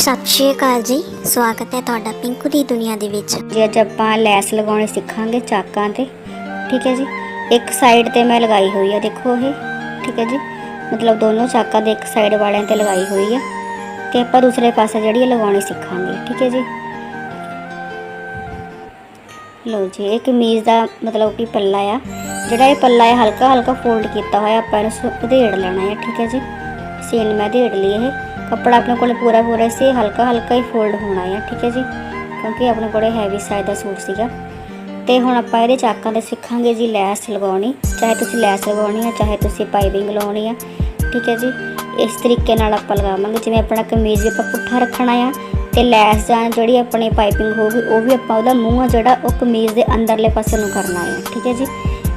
ਸਤਿ ਸ਼੍ਰੀ ਅਕਾਲ ਜੀ। ਸਵਾਗਤ ਹੈ ਤੁਹਾਡਾ ਪਿੰਕੂ ਦੀ ਦੁਨੀਆ ਦੇ ਵਿੱਚ। ਜੀ, ਅੱਜ ਆਪਾਂ ਲੈਸ ਲਗਾਉਣੀ ਸਿੱਖਾਂਗੇ ਚਾਕਾਂ ਤੇ। ਠੀਕ ਹੈ ਜੀ? ਇੱਕ ਸਾਈਡ ਤੇ ਮੈਂ ਲਗਾਈ ਹੋਈ ਆ, ਦੇਖੋ ਇਹ। ਠੀਕ ਹੈ ਜੀ? ਮਤਲਬ ਦੋਨੋਂ ਚਾਕਾਂ ਦੇ ਇੱਕ ਸਾਈਡ ਵਾਲਿਆਂ ਤੇ ਲਗਾਈ ਹੋਈ ਆ। ਤੇ ਆਪਾਂ ਦੂਸਰੇ ਪਾਸੇ ਜਿਹੜੀ ਇਹ ਲਗਾਉਣੀ ਸਿੱਖਾਂਗੇ। ਠੀਕ ਹੈ ਜੀ? ਲਓ ਜੀ, ਇਹ ਕਮੀਜ਼ ਦਾ ਮਤਲਬ ਕਿ ਪੱਲਾ ਆ। ਜਿਹੜਾ ਇਹ ਪੱਲਾ ਹੈ ਹਲਕਾ ਹਲਕਾ ਫੋਲਡ ਕੀਤਾ ਹੋਇਆ, ਆਪਾਂ ਇਹਨੂੰ ਸ- ਉਧੇੜ ਲੈਣਾ ਹੈ। ਠੀਕ ਹੈ ਜੀ? ਸੀਨ ਮੈਂ ਉਧੇੜ ਲਈ ਇਹ। ਕੱਪੜਾ ਆਪਣੇ ਕੋਲ ਪੂਰਾ ਪੂਰਾ ਸੀ, ਹਲਕਾ ਹਲਕਾ ਹੀ ਫੋਲਡ ਹੋਣਾ ਹੈ ਠੀਕ ਹੈ ਜੀ? ਕਿਉਂਕਿ ਆਪਣੇ ਕੋਲੇ ਹੈਵੀ ਸਾਈਜ਼ ਦਾ ਸੂਟ ਸੀਗਾ। ਤੇ ਹੁਣ ਆਪਾਂ ਇਹਦੇ ਚਾਕਾਂ ਤੇ ਸਿੱਖਾਂਗੇ ਜੀ ਲੈਸ ਲਗਾਉਣੀ, ਚਾਹੇ ਤੁਸੀਂ ਲੈਸ ਲਗਾਉਣੀ ਹੈ ਚਾਹੇ ਤੁਸੀਂ ਪਾਈਪਿੰਗ ਲਾਉਣੀ ਹੈ ਠੀਕ ਹੈ ਜੀ? ਇਸ ਤਰੀਕੇ ਨਾਲ ਆਪਾਂ ਲਗਾਵਾਂਗੇ, ਜਿਵੇਂ ਆਪਣਾ ਕਮੀਜ਼ ਵੀ ਆਪਾਂ ਪੁੱਠਾ ਰੱਖਣਾ ਆ, ਤੇ ਲੈਸ ਜਾਂ ਜਿਹੜੀ ਆਪਣੀ ਪਾਈਪਿੰਗ ਹੋਊਗੀ, ਉਹ ਵੀ ਆਪਾਂ ਉਹਦਾ ਮੂੰਹ ਆ ਜਿਹੜਾ ਉਹ ਕਮੀਜ਼ ਦੇ ਅੰਦਰਲੇ ਪਾਸੇ ਨੂੰ ਕਰਨਾ ਹੈ ਠੀਕ ਹੈ ਜੀ?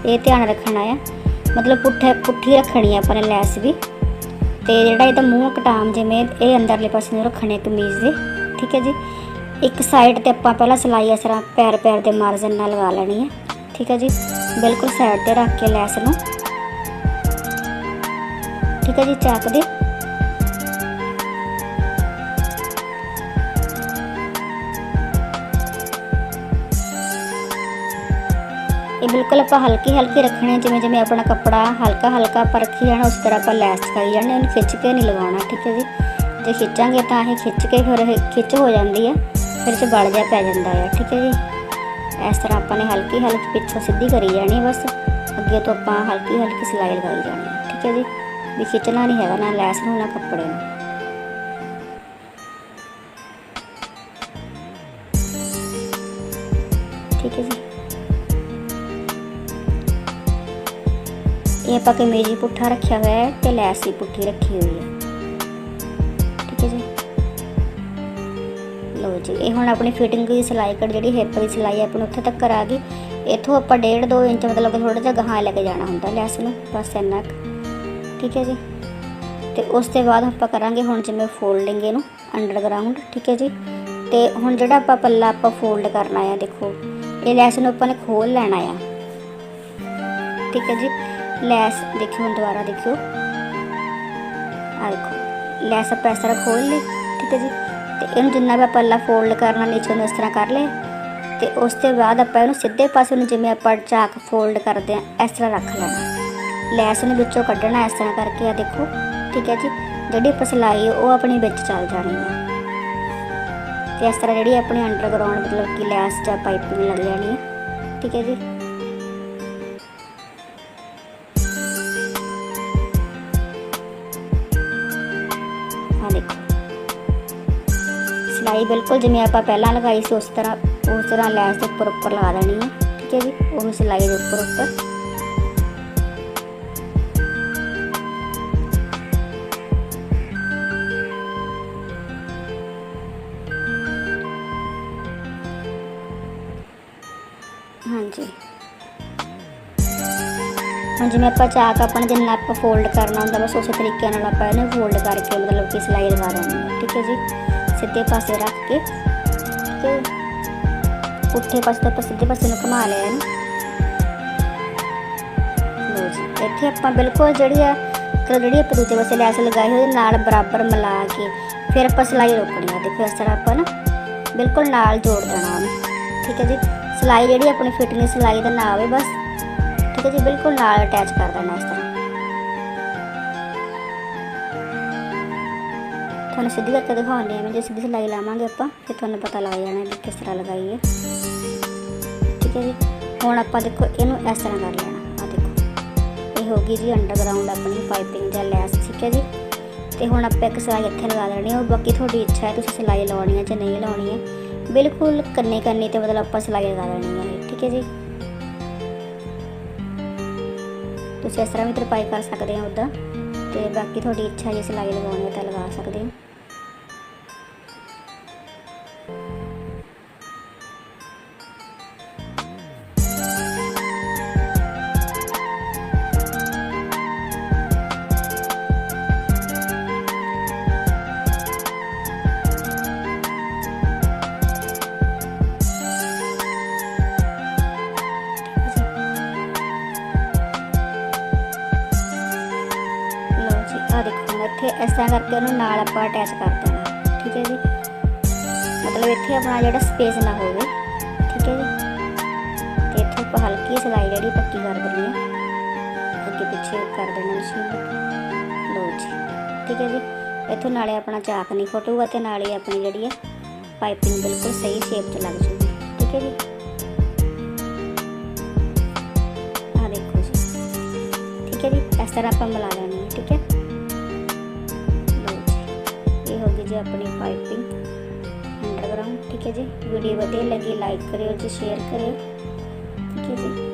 ਇਹ ਧਿਆਨ ਰੱਖਣਾ ਆ। ਮਤਲਬ ਪੁੱਠੇ, ਪੁੱਠੀ ਰੱਖਣੀ ਆ ਆਪਾਂ ਨੇ ਲੈਸ ਵੀ। ਤੇ ਜਿਹੜਾ ਇਹਦਾ ਮੂੰਹ ਕਟਾਮ ਜਿਵੇਂ ਇਹ ਅੰਦਰਲੇ ਪਾਸੇ ਨੂੰ ਰੱਖਣੇ ਕਮੀਜ਼ ਦੇ, ਠੀਕ ਹੈ ਜੀ? ਇੱਕ ਸਾਈਡ ਤੇ ਆਪਾਂ ਪਹਿਲਾਂ ਸਲਾਈ ਇਸ ਤਰ੍ਹਾਂ ਪੈਰ ਪੈਰ ਦੇ ਮਾਰਜਨ ਨਾਲ ਲਗਾ ਲੈਣੀ ਹੈ, ਠੀਕ ਹੈ ਜੀ? ਬਿਲਕੁਲ ਸਾਈਡ ਤੇ ਰੱਖ ਕੇ ਲੈਸ ਨੂੰ, ਠੀਕ ਹੈ ਜੀ, ਚਾਕ ਦੇ। ਇਹ ਬਿਲਕੁਲ ਆਪਾਂ ਹਲਕੀ ਹਲਕੀ ਰੱਖਣੀ ਜਿਵੇਂ ਜਿਵੇਂ ਆਪਣਾ ਕੱਪੜਾ ਹਲਕਾ ਹਲਕਾ ਆਪਾਂ ਰੱਖੀ ਜਾਣਾ, ਉਸ ਤਰ੍ਹਾਂ ਆਪਾਂ ਲੈਸ ਕਰੀ ਜਾਣੀ ਇਹਨੂੰ ਖਿੱਚ ਕੇ ਨਹੀਂ ਲਗਾਉਣਾ, ਠੀਕ ਹੈ ਜੀ? ਜੇ ਖਿੱਚਾਂਗੇ ਤਾਂ ਇਹ ਖਿੱਚ ਕੇ ਫਿਰ ਇਹ ਖਿੱਚ ਹੋ ਜਾਂਦੀ ਹੈ ਫਿਰ ਚ ਬਲ ਜਾ ਪੈ ਜਾਂਦਾ ਹੈ ਠੀਕ ਹੈ ਜੀ? ਇਸ ਤਰ੍ਹਾਂ ਆਪਾਂ ਨੇ ਹਲਕੀ ਹਲਕੀ ਪਿੱਛੋਂ ਸਿੱਧੀ ਕਰੀ ਜਾਣੀ, ਬਸ ਅੱਗੇ ਤੋਂ ਆਪਾਂ ਹਲਕੀ ਹਲਕੀ ਸਿਲਾਈ ਲਗਾਈ ਜਾਣੀ, ਠੀਕ ਹੈ ਜੀ? ਵੀ ਖਿੱਚਣਾ ਨਹੀਂ ਹੈਗਾ, ਨਾ ਲੈਸ ਨੂੰ, ਨਾ ਕੱਪੜੇ ਨੂੰ। ਠੀਕ ਹੈ ਜੀ? ਇਹ ਆਪਾਂ ਕਮੀਜ਼ ਹੀ ਪੁੱਠਾ ਰੱਖਿਆ ਹੋਇਆ ਹੈ ਤੇ ਲੈਸ ਵੀ ਪੁੱਠੀ ਰੱਖੀ ਹੋਈ ਹੈ। ਠੀਕ ਹੈ ਜੀ। ਲਓ ਜੀ, ਇਹ ਹੁਣ ਆਪਣੀ ਫਿਟਿੰਗ ਦੀ ਸਿਲਾਈ ਕੱਢ ਜਿਹੜੀ ਹਿੱਪ ਦੀ ਸਿਲਾਈ ਹੈ ਨੂੰ ਉੱਥੇ ਤੱਕ ਆ ਗਈ। ਇੱਥੋਂ ਆਪਾਂ 1.5 2 ਇੰਚ ਮਤਲਬ ਕਿ ਥੋੜਾ ਜਿਹਾ ਗਾਹਾਂ ਲੈ ਕੇ ਜਾਣਾ ਹੁੰਦਾ ਲੈਸ ਨੂੰ, ਬਸ ਇੰਨਾ ਕੁ। ਠੀਕ ਹੈ ਜੀ। ਤੇ ਉਸ ਤੋਂ ਬਾਅਦ ਆਪਾਂ ਕਰਾਂਗੇ ਹੁਣ ਜਿਵੇਂ ਫੋਲਡਿੰਗ ਇਹਨੂੰ ਅੰਡਰਗਰਾਉਂਡ ਠੀਕ ਹੈ ਜੀ। ਤੇ ਹੁਣ ਜਿਹੜਾ ਆਪਾਂ ਪੱਲਾ ਆਪਾਂ ਫੋਲਡ ਕਰਨਾ ਆ, ਦੇਖੋ। ਇਹ ਲੈਸ ਨੂੰ ਆਪਾਂ ਨੇ ਖੋਲ ਲੈਣਾ ਆ। ਠੀਕ ਹੈ ਜੀ। ਲੈਸ ਦੇਖਿਓ ਹੁਣ ਦੁਬਾਰਾ ਦੇਖਿਓ। ਆ ਦੇਖੋ, ਲੈਸ ਆਪਾਂ ਇਸ ਤਰ੍ਹਾਂ ਖੋਲ ਲਈ, ਠੀਕ ਹੈ ਜੀ? ਤੇ ਇਹਨੂੰ ਜਿੰਨਾ ਵੀ ਆਪਾਂ ਪੱਲਾ ਫੋਲਡ ਕਰਨਾ, ਨੀਚੇ ਨੂੰ ਇਸ ਤਰ੍ਹਾਂ ਕਰ ਲਏ। ਤੇ ਉਸ ਤੋਂ ਬਾਅਦ ਆਪਾਂ ਇਹਨੂੰ ਸਿੱਧੇ ਪਾਸੇ ਨੂੰ ਜਿਵੇਂ ਆਪਾਂ ਚਾਕ ਫੋਲਡ ਕਰਦੇ ਆ ਇਸ ਤਰ੍ਹਾਂ ਰੱਖ ਲੈਣਾ। ਲੈਸ ਨੂੰ ਵਿੱਚੋਂ ਕੱਢਣਾ ਇਸ ਤਰ੍ਹਾਂ ਕਰਕੇ ਆ ਦੇਖੋ, ਠੀਕ ਹੈ ਜੀ? ਜਿਹੜੀ ਆਪਾਂ ਸਿਲਾਈ ਹੈ ਉਹ ਆਪਣੀ ਵਿੱਚ ਚੱਲ ਜਾਣੀ ਹੈ। ਤੇ ਇਸ ਤਰ੍ਹਾਂ ਜਿਹੜੀ ਆਪਣੀ ਅੰਡਰਗਰਾਉਂਡ ਮਤਲਬ ਕਿ ਲੈਸ ਜਾਂ ਪਾਈਪਿੰਗ ਲੱਗ ਜਾਣੀ ਹੈ, ਠੀਕ ਹੈ ਜੀ? ਸਿਲਾਈ ਬਿਲਕੁਲ ਜਿਵੇਂ ਆਪਾਂ ਪਹਿਲਾਂ ਲਗਾਈ ਸੀ, ਉਸ ਤਰ੍ਹਾਂ ਉਸ ਤਰ੍ਹਾਂ ਲੈਸ ਦੇ ਉੱਪਰ ਉੱਪਰ ਲਗਾ ਦੇਣੀ ਹੈ, ਠੀਕ ਹੈ ਜੀ ਉਹ ਸਿਲਾਈ ਦੇ ਉੱਪਰ ਉੱਪਰ। ਹਾਂਜੀ। ਹੁਣ ਜਿਵੇਂ ਆਪਾਂ ਚਾਕ ਆਪਣਾ ਜਿੰਨਾ ਆਪਾਂ ਫੋਲਡ ਕਰਨਾ ਹੁੰਦਾ, ਬਸ ਉਸੇ ਤਰੀਕੇ ਨਾਲ ਆਪਾਂ ਇਹਨੂੰ ਫੋਲਡ ਕਰਕੇ ਮਤਲਬ ਕਿ ਸਿਲਾਈ ਲਗਾ ਦੇਣੀ ਹੈ, ਠੀਕ ਹੈ ਜੀ। ਸਿੱਧੇ ਪਾਸੇ ਰੱਖ ਕੇ ਤੇ ਪੁੱਠੇ ਪਾਸੇ ਤੋਂ ਆਪਾਂ ਸਿੱਧੇ ਪਾਸੇ ਨੂੰ ਘੁਮਾ ਲਿਆ ਨਾ ਲਓ ਜੀ, ਇੱਥੇ ਆਪਾਂ ਬਿਲਕੁਲ ਜਿਹੜੀ ਆ ਤੇ ਜਿਹੜੀ ਆਪਾਂ ਦੂਜੇ ਪਾਸੇ ਲੈਸ ਲਗਾਈ ਹੋਈ ਉਹਦੇ ਨਾਲ ਬਰਾਬਰ ਮਿਲਾ ਕੇ ਫਿਰ ਆਪਾਂ ਸਿਲਾਈ ਰੋਕਣੀ ਆ ਦੇਖੋ ਇਸ ਤਰ੍ਹਾਂ ਆਪਾਂ ਨਾ ਬਿਲਕੁਲ ਨਾਲ ਜੋੜ ਦੇਣਾ ਉਹਨੂੰ। ਠੀਕ ਹੈ ਜੀ, ਸਿਲਾਈ ਜਿਹੜੀ ਆਪਣੀ ਫਿਟਨੈਸ ਸਿਲਾਈ ਦਾ ਨਾ ਆਵੇ ਬਸ। ਠੀਕ ਹੈ ਜੀ, ਬਿਲਕੁਲ ਨਾਲ ਅਟੈਚ ਕਰ ਦੇਣਾ ਇਸ ਤਰ੍ਹਾਂ। ਤੁਹਾਨੂੰ ਸਿੱਧੀ ਕਰਕੇ ਦਿਖਾਉਂਦੇ ਹਾਂ ਮੈਂ, ਜੇ ਸਿੱਧੀ ਸਿਲਾਈ ਲਾਵਾਂਗੇ ਆਪਾਂ, ਫਿਰ ਤੁਹਾਨੂੰ ਪਤਾ ਲੱਗ ਜਾਣਾ ਵੀ ਕਿਸ ਤਰ੍ਹਾਂ ਲਗਾਈਏ। ਠੀਕ ਹੈ ਜੀ? ਹੁਣ ਆਪਾਂ ਦੇਖੋ, ਇਹਨੂੰ ਇਸ ਤਰ੍ਹਾਂ ਕਰ ਲੈਣਾ। ਆ ਦੇਖੋ, ਇਹ ਹੋ ਗਈ ਜੀ ਅੰਡਰਗਰਾਉਂਡ ਆਪਣੀ ਪਾਈਪਿੰਗ ਜਾਂ ਲੈਸ, ਠੀਕ ਹੈ ਜੀ? ਤੇ ਹੁਣ ਆਪਾਂ ਇੱਕ ਸਿਲਾਈ ਇੱਥੇ ਲਗਾ ਲੈਣੀ ਹੈ ਉਹ ਬਾਕੀ ਤੁਹਾਡੀ ਇੱਛਾ ਹੈ, ਤੁਸੀਂ ਸਿਲਾਈ ਲਾਉਣੀ ਹੈ ਜਾਂ ਨਹੀਂ ਲਾਉਣੀ ਹੈ। ਬਿਲਕੁਲ ਕੰਨੇ ਕੰਨੇ ਤੇ ਮਤਲਬ ਆਪਾਂ ਸਿਲਾਈ ਲਗਾ ਲੈਣੀ ਹੈ ਠੀਕ ਹੈ ਜੀ? ਤੁਸੀਂ ਇਸ ਤਰ੍ਹਾਂ ਵੀ ਤਰਪਾਈ ਕਰ ਸਕਦੇ ਹੋ ਉੱਦਾਂ, ਤੇ ਬਾਕੀ ਤੁਹਾਡੀ ਇੱਛਾ ਜੇ ਸਿਲਾਈ ਲਗਾਉਣੀ ਹੈ ਤਾਂ ਲਗਾ ਸਕਦੇ ਹੋ। ਆ ਦੇਖੋ, ਹੁਣ ਇੱਥੇ ਇਸ ਤਰ੍ਹਾਂ ਕਰਕੇ ਉਹਨੂੰ ਨਾਲ ਆਪਾਂ ਅਟੈਚ ਕਰ ਦੇਣਾ, ਠੀਕ ਹੈ ਜੀ? ਮਤਲਬ ਇੱਥੇ ਆਪਣਾ ਜਿਹੜਾ ਸਪੇਸ ਨਾ ਹੋਵੇ, ਠੀਕ ਹੈ ਜੀ? ਤੇ ਇੱਥੋਂ ਆਪਾਂ ਹਲਕੀ ਸਿਲਾਈ ਜਿਹੜੀ ਪੱਕੀ ਕਰ ਦੇਣੀ ਹੈ। ਅੱਗੇ ਪਿੱਛੇ ਕਰ ਦੇਣਾ ਮਸ਼ੀਨ ਨੂੰ ਜੀ, ਠੀਕ ਹੈ ਜੀ? ਇੱਥੋਂ ਨਾਲੇ ਆਪਣਾ ਚਾਕ ਨਹੀਂ ਫਟੂਗਾ ਤੇ ਨਾਲੇ ਆਪਣੀ ਜਿਹੜੀ ਹੈ ਪਾਈਪਿੰਗ ਬਿਲਕੁਲ ਸਹੀ ਸ਼ੇਪ 'ਚ ਲੱਗ ਜੂਗੀ, ਠੀਕ ਹੈ ਜੀ? ਆ ਦੇਖੋ ਜੀ, ਠੀਕ ਹੈ ਜੀ? ਇਸ ਤਰ੍ਹਾਂ ਆਪਾਂ ਮਿਲਾ ਲੈਣੀ ਹੈ, ਠੀਕ ਹੈ? ਜੀ ਆਪਣੀ ਪਾਈਪਿੰਗ ਅੰਡਰਗਰਾਉਂਡ ਠੀਕ ਹੈ ਜੀ? ਵੀਡੀਓ ਵਧੀਆ ਲੱਗੀ ਲਾਈਕ ਕਰਿਓ ਜੀ ਸ਼ੇਅਰ ਕਰਿਓ, ਠੀਕ ਹੈ ਜੀ?